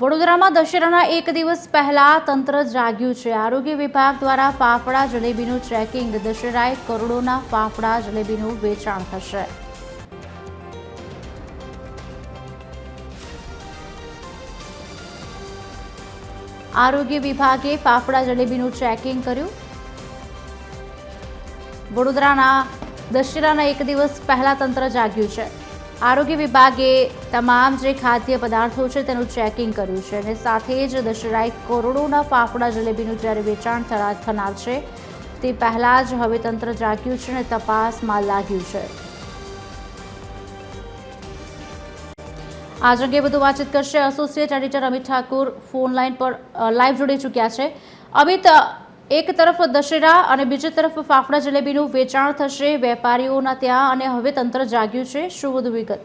વડોદરામાં દશેરાના એક દિવસ પહેલા તંત્ર જાગ્યું છે. આરોગ્ય વિભાગ દ્વારા ફાફડા જલેબીનું ચેકિંગ દશેરાએ કરોડોના ફાફડા જલેબીનું વેચાણ થશે. આરોગ્ય વિભાગે ફાફડા જલેબીનું ચેકિંગ કર્યું. વડોદરાના દશેરાના એક દિવસ પહેલા તંત્ર જાગ્યું છે. આરોગ્ય વિભાગે તમામ જે ખાદ્ય પદાર્થો છે તેનું ચેકિંગ કર્યું છે અને સાથે જ દશેરાએ કરોડોના ફાફડા જલેબીનું જ્યારે વેચાણ થનાર છે, તે પહેલાં જ હવે તંત્ર જાગ્યું છે અને તપાસમાં લાગ્યું છે. આજ અંગે વધુ વાતચીત કરશે associate editor Amit Thakur phone line પર લાઈવ જોડી ચૂક્યા છે. અમિત એક તરફ દશેરા અને બીજી તરફ ફાફડા જલેબીનું વેચાણ થશે, વેપારીઓના ત્યાં અને હવે તંત્ર જાગ્યું છે શું વધુ વિગત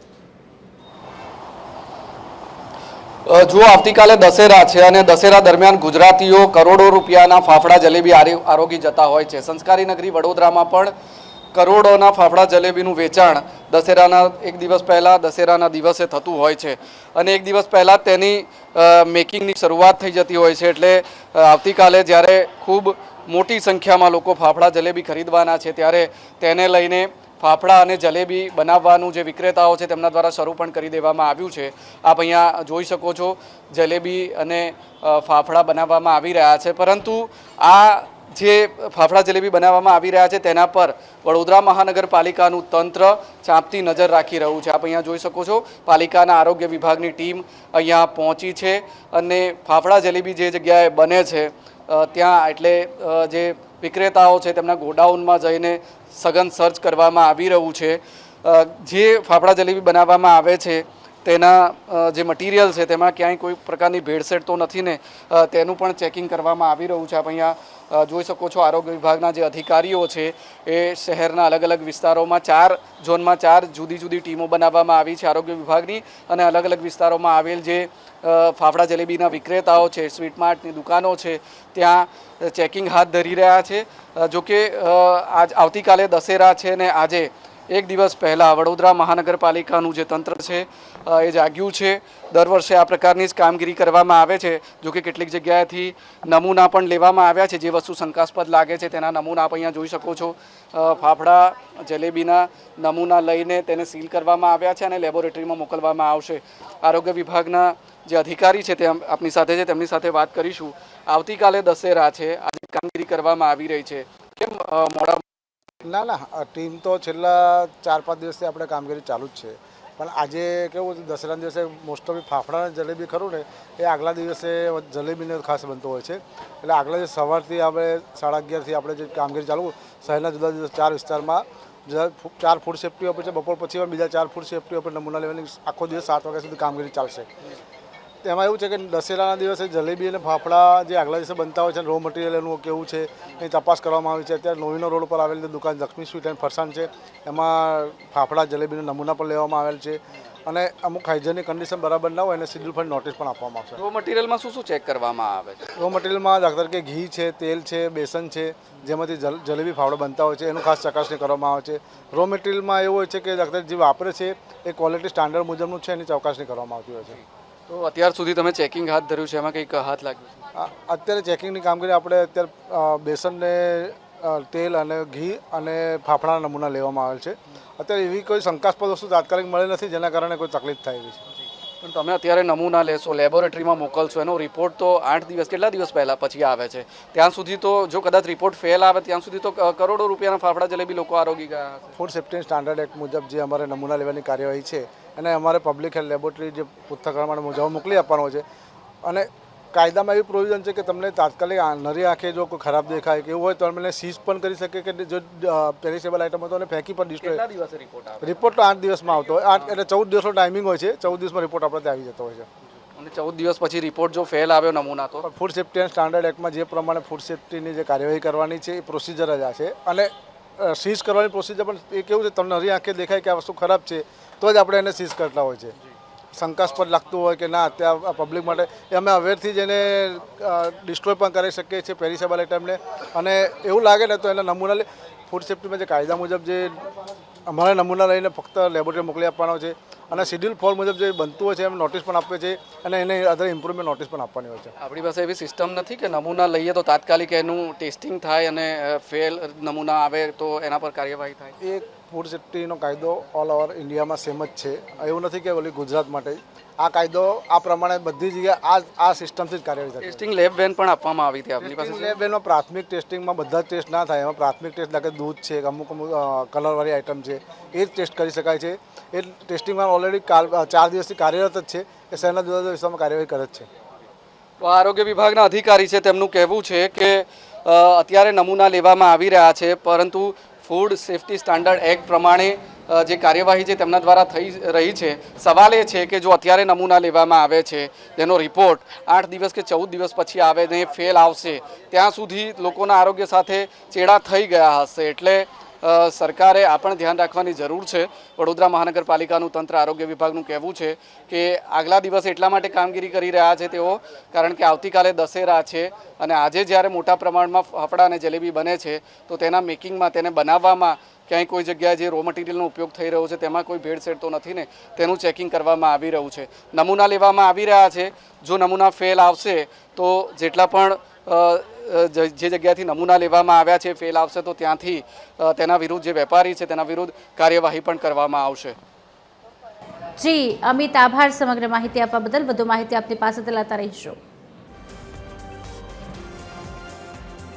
જુઓ, આવતીકાલે દશેરા છે અને દશેરા દરમિયાન ગુજરાતીઓ કરોડો રૂપિયાના ફાફડા જલેબી આરી- આરોગી જતા હોય છે. સંસ્કારી નગરી વડોદરામાં પણ કરોડોના ફાફડા જલેબીનું વેચાણ દશેરાના એક દિવસ પહેલાં દશેરાના દિવસે થતું હોય છે. અને એક દિવસ પહેલાં તેની મેકિંગની શરૂઆત થઈ જતી હોય છે એટલે આવતીકાલે જ્યારે ખૂબ મોટી સંખ્યામાં લોકો ફાફડા જલેબી ખરીદવાના છે ત્યારે તેને લઈને ફાફડા અને જલેબી બનાવવાનું જે વિક્રેતાઓ છે તેમના દ્વારા શરૂ પણ કરી દેવામાં આવ્યું છે. આપ અહીંયા જોઈ શકો છો જલેબી અને ફાફડા બનાવવામાં આવી રહ્યા છે. પરંતુ આ જે ફાફડા જલેબી બનાવવામાં આવી રહ્યા છે, તેના પર વડોદરા મહાનગરપાલિકાનું તંત્ર ચાંપતી નજર રાખી રહ્યું છે. આપ અહીંયા જોઈ શકો છો, પાલિકાના આરોગ્ય વિભાગની ટીમ અહીંયા પહોંચી છે અને ફાફડા જલેબી જે જગ્યાએ બને છે ત્યાં એટલે જે વિક્રેતાઓ છે, તેમના ગોડાઉનમાં જઈને સઘન સર્ચ કરવામાં આવી રહ્યું છે. જે ફાફડા જલેબી બનાવવામાં આવે છે તેના જે મટીરિયલ છે તેમાં ક્યાંય કોઈ પ્રકારની ભેળસેળ તો નથી ને તેનું પણ ચેકિંગ કરવામાં આવી રહ્યું છે. આપ અહીંયા જોઈ શકો છો આરોગ્ય વિભાગના જે અધિકારીઓ છે એ શહેરના અલગ અલગ વિસ્તારોમાં ચાર ઝોનમાં ચાર જુદી જુદી ટીમો બનાવવામાં આવી છે આરોગ્ય વિભાગની અને અલગ અલગ વિસ્તારોમાં આવેલ જે ફાફડા જલેબીના વિક્રેતાઓ છે સ્વીટ માર્ટની દુકાનો છે ત્યાં ચેકિંગ હાથ ધરી રહ્યા છે. અ, જો કે અ, આજ આવતીકાલે દશેરા છે ને આજે એક દિવસ પહેલાં વડોદરા મહાનગરપાલિકાનું જે તંત્ર છે એ જાગ્યું છે. દર વર્ષે આ પ્રકારની જ કામગીરી કરવામાં આવે છે. જો કે કેટલીક જગ્યાએથી નમૂના પણ લેવામાં આવ્યા છે. જે વસ્તુ શંકાસ્પદ લાગે છે તેના નમૂના આપ અહીંયા જોઈ શકો છો. ફાફડા, જલેબીના નમૂના લઈને તેને સીલ કરવામાં આવ્યા છે અને લેબોરેટરીમાં મોકલવામાં આવશે. આરોગ્ય વિભાગના જે અધિકારી છે તે આપની સાથે છે. તેમની સાથે વાત કરીશું. આવતીકાલે દશેરા છે. આજે કામગીરી કરવામાં આવી રહી છે. કેમ મોડા ના ના ટીમ તો છેલ્લા ચાર પાંચ દિવસથી આપણે કામગીરી ચાલુ જ છે. પણ આજે કેવું દસરાના દિવસે મોસ્ટ ઓફ ફાફડા જલેબી ખરું ને, એ આગલા દિવસે જલેબીને ખાસ બનતો હોય છે. એટલે આગલા દિવસ સવારથી આપણે સાડા અગિયારથી આપણે જે કામગીરી ચાલુ, શહેરના જુદા જુદા ચાર વિસ્તારમાં, જુદા ચાર ફૂડ સેફ્ટી ઓફિસ છે, બપોર પછી બીજા ચાર ફૂડ સેફ્ટી ઓફિસ નમૂના લેવાની આખો દિવસ સાત વાગ્યા સુધી કામગીરી ચાલશે. એમાં એવું છે કે દશેરાના દિવસે જલેબી અને ફાફડા જે આગલા દિવસે બનતા હોય છે રો મટીરિયલ એનું કેવું છે એની તપાસ કરવામાં આવી છે. અત્યારે નોવીનો રોડ પર આવેલી દુકાન લક્ષ્મી સ્વીટ એન્ડ ફરસાણ છે એમાં ફાફડા જલેબીના નમૂના પણ લેવામાં આવેલ છે અને અમુક હાઇજેનિક કન્ડિશન બરાબર ના હોય એને સિડ્યુલ ફંડ નોટિસ પણ આપવામાં આવશે. રો મટીરિયલમાં શું શું ચેક કરવામાં આવે છે? રો મટીરિયલમાં દાખલા કે ઘી છે તેલ છે બેસન છે જેમાંથી જલેબી ફાફડા બનતા હોય છે એનું ખાસ ચકાસણી કરવામાં આવે છે. રો મટીરિયલમાં એવું હોય છે કે દાખલા જે વાપરે છે એ ક્વોલિટી સ્ટાન્ડર્ડ મુજબનું છે એની ચકાસણી કરવામાં આવતી હોય છે. તો અત્યાર સુધી તમે ચેકિંગ હાથ ધર્યું છે એમાં કંઈક હાથ લાગ્યું અત્યારે ચેકિંગની કામગીરી આપણે અત્યારે બેસનને તેલ અને ઘી અને ફાફડાના નમૂના લેવામાં આવેલ છે. અત્યારે એવી કોઈ શંકાસ્પદ વસ્તુ તાત્કાલિક મળી નથી જેના કારણે કોઈ તકલીફ થાય એવી છે. પણ તમે અત્યારે નમૂના લેશો લેબોરેટરીમાં મોકલશો એનો રિપોર્ટ તો આઠ દિવસ કેટલા દિવસ પહેલાં પછી આવે છે? ત્યાં સુધી તો જો કદાચ રિપોર્ટ ફેલ આવે ત્યાં સુધી તો કરોડો રૂપિયાના ફાફડા જલેબી લોકો આરોગી ગયા ફૂડ સેફ્ટી સ્ટાન્ડર્ડ એક્ટ મુજબ જે અમારે નમૂના લેવાની કાર્યવાહી છે અને અમારે પબ્લિક હેલ્થ લેબોરેટરી જે માટે મુજબ મોકલી આપવાનો છે. અને કાયદામાં એવી પ્રોવિઝન છે કે તમને તાત્કાલિક નરી આંખે જો કોઈ ખરાબ દેખાય કે એવું હોય તો અમે સીઝ પણ કરી શકે કે જો પેરિસેબલ આઇટમ હોય તો એને ફેંકી પણ ડિસ્ટ્રોય રિપોર્ટ તો આઠ દિવસમાં આવતો હોય. આઠ એટલે ચૌદ દિવસનો ટાઈમિંગ હોય છે. ચૌદ દિવસમાં રિપોર્ટ આપણે ત્યાં આવી જતો હોય છે. અને ચૌદ દિવસ પછી રિપોર્ટ જો ફેલ આવ્યો નમૂના તો? ફૂડ સેફ્ટી એન્ડ સ્ટાન્ડર્ડ એક્ટમાં જે પ્રમાણે ફૂડ સેફ્ટીની જે કાર્યવાહી કરવાની છે એ પ્રોસિજર જ આ છે. અને સીઝ કરવાની પ્રોસિજર પણ એ કેવું છે, તમને નરી આંખે દેખાય કે આ વસ્તુ ખરાબ છે, તો જ આપણે એને સીઝ કરતા હોય છે. શંકાસ્પદ લાગતું હોય કે ના ત્યાં પબ્લિક માટે. એ અમે અવેરથી જ એને ડિસ્ટ્રોય પણ કરી શકીએ છીએ પેરિસેબલ આઇટમને અને એવું લાગે ને તો એના નમૂના ફૂડ સેફ્ટીમાં જે કાયદા મુજબ જે અમારા નમૂના લઈને ફક્ત લેબોરેટરી મોકલી આપવાનો છે અને શેડ્યુલ ફોર મુજબ જે બનતું હોય છે એમ નોટિસ પણ આપે છે અને એને અધર ઇમ્પ્રુવમેન્ટ નોટિસ પણ આપવાની હોય છે. આપણી પાસે એવી સિસ્ટમ નથી કે નમૂના લઈએ તો તાત્કાલિક એનું ટેસ્ટિંગ થાય અને ફેલ નમૂના આવે તો એના પર કાર્યવાહી થાય. એ ફૂડ સેફ્ટીનો કાયદો ઓલ ઓવર ઇન્ડિયામાં સેમ જ છે. એવું નથી કે ઓલી ગુજરાત માટે. આ કાયદો આ પ્રમાણે બધી જગ્યાએ આ આ સિસ્ટમથી જ કાર્યવાહી થાય ટેસ્ટિંગ લેબ વેન પણ આપવામાં આવી હતી આપણી પાસે? લેબ એમાં પ્રાથમિક ટેસ્ટિંગમાં બધા જ ટેસ્ટ ના થાય. એમાં પ્રાથમિક ટેસ્ટ લાગે દૂધ છે અમુક અમુક કલરવાળી આઇટમ છે એ જ ટેસ્ટ કરી શકાય છે. એ ટેસ્ટિંગમાં ઓલરેડી ચાર દિવસથી કાર્યરત જ છે. એ શહેરના જુદા જુદા વિસ્તારમાં કાર્યવાહી કરે જ છે. તો આરોગ્ય વિભાગના અધિકારી છે તેમનું કહેવું છે કે અત્યારે નમૂના લેવામાં આવી રહ્યા છે પરંતુ ફૂડ સેફ્ટી સ્ટાન્ડર્ડ એક્ટ પ્રમાણે જે કાર્યવાહી છે તેમના દ્વારા થઈ રહી છે, સવાલ એ છે કે જો અત્યારે નમૂના લેવામાં આવે છે, તેનો રિપોર્ટ આઠ દિવસ કે ચૌદ દિવસ પછી આવે ને ફેલ આવશે, ત્યાં સુધી લોકોના આરોગ્ય સાથે ચેડા થઈ ગયા હશે. એટલે સરકારે આ પણ ધ્યાન રાખવાની જરૂર છે. વડોદરા મહાનગરપાલિકાનું તંત્ર આરોગ્ય વિભાગનું કહેવું છે કે આગલા દિવસે એટલા માટે કામગીરી કરી રહ્યા છે તેઓ, કારણ કે આવતીકાલે દશેરા છે અને આજે જ્યારે મોટા પ્રમાણમાં ફાફડા અને જલેબી બને છે, તો તેના મેકિંગમાં, તેને બનાવવામાં ક્યાંય કોઈ જગ્યાએ જે રો મટીરિયલનો ઉપયોગ થઈ રહ્યો છે, તેમાં કોઈ ભેળસેળ તો નથી ને, તેનું ચેકિંગ કરવામાં આવી રહ્યું છે. નમૂના લેવામાં આવી રહ્યા છે. જો નમૂના ફેલ આવશે, તો જેટલા પણ જે જગ્યાથી નમૂના લેવામાં આવ્યા છે ફેલ આવશે તો ત્યાંથી તેના વિરુદ્ધ જે વેપારી છે, તેના વિરુદ્ધ કાર્યવાહી પણ કરવામાં આવશે. જી, અમિત, આભાર સમગ્ર માહિતી આપવા બદલ. વધુ માહિતી આપની પાસેથી લાતા રહીશું.